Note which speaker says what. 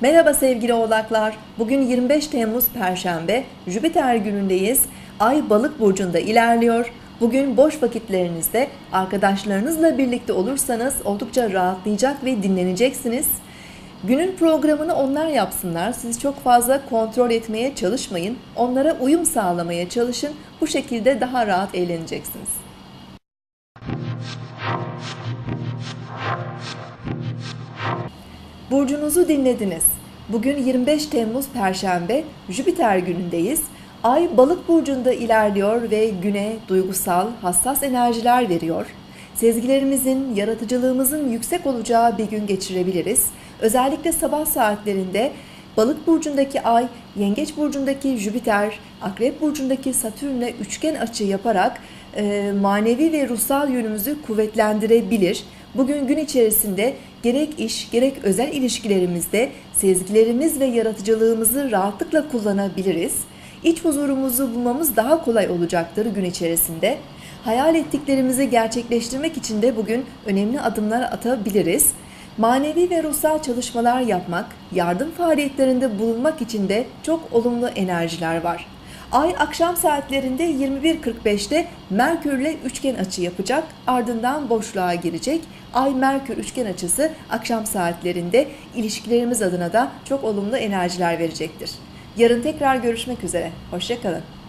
Speaker 1: Merhaba sevgili oğlaklar. Bugün 25 Temmuz Perşembe, Jüpiter günündeyiz. Ay balık burcunda ilerliyor. Bugün boş vakitlerinizde arkadaşlarınızla birlikte olursanız oldukça rahatlayacak ve dinleneceksiniz. Günün programını onlar yapsınlar. Siz çok fazla kontrol etmeye çalışmayın. Onlara uyum sağlamaya çalışın. Bu şekilde daha rahat eğleneceksiniz. Burcunuzu dinlediniz. Bugün 25 Temmuz Perşembe, Jüpiter günündeyiz. Ay balık burcunda ilerliyor ve güne duygusal, hassas enerjiler veriyor. Sezgilerimizin, yaratıcılığımızın yüksek olacağı bir gün geçirebiliriz. Özellikle sabah saatlerinde Balık burcundaki Ay, Yengeç burcundaki Jüpiter, Akrep burcundaki Satürn'le üçgen açı yaparak e, manevi ve ruhsal yönümüzü kuvvetlendirebilir. Bugün gün içerisinde gerek iş gerek özel ilişkilerimizde sezgilerimiz ve yaratıcılığımızı rahatlıkla kullanabiliriz. İç huzurumuzu bulmamız daha kolay olacaktır gün içerisinde. Hayal ettiklerimizi gerçekleştirmek için de bugün önemli adımlar atabiliriz. Manevi ve ruhsal çalışmalar yapmak, yardım faaliyetlerinde bulunmak için de çok olumlu enerjiler var. Ay akşam saatlerinde 21.45'te Merkürle üçgen açı yapacak, ardından boşluğa girecek. Ay Merkür üçgen açısı akşam saatlerinde ilişkilerimiz adına da çok olumlu enerjiler verecektir. Yarın tekrar görüşmek üzere. Hoşçakalın.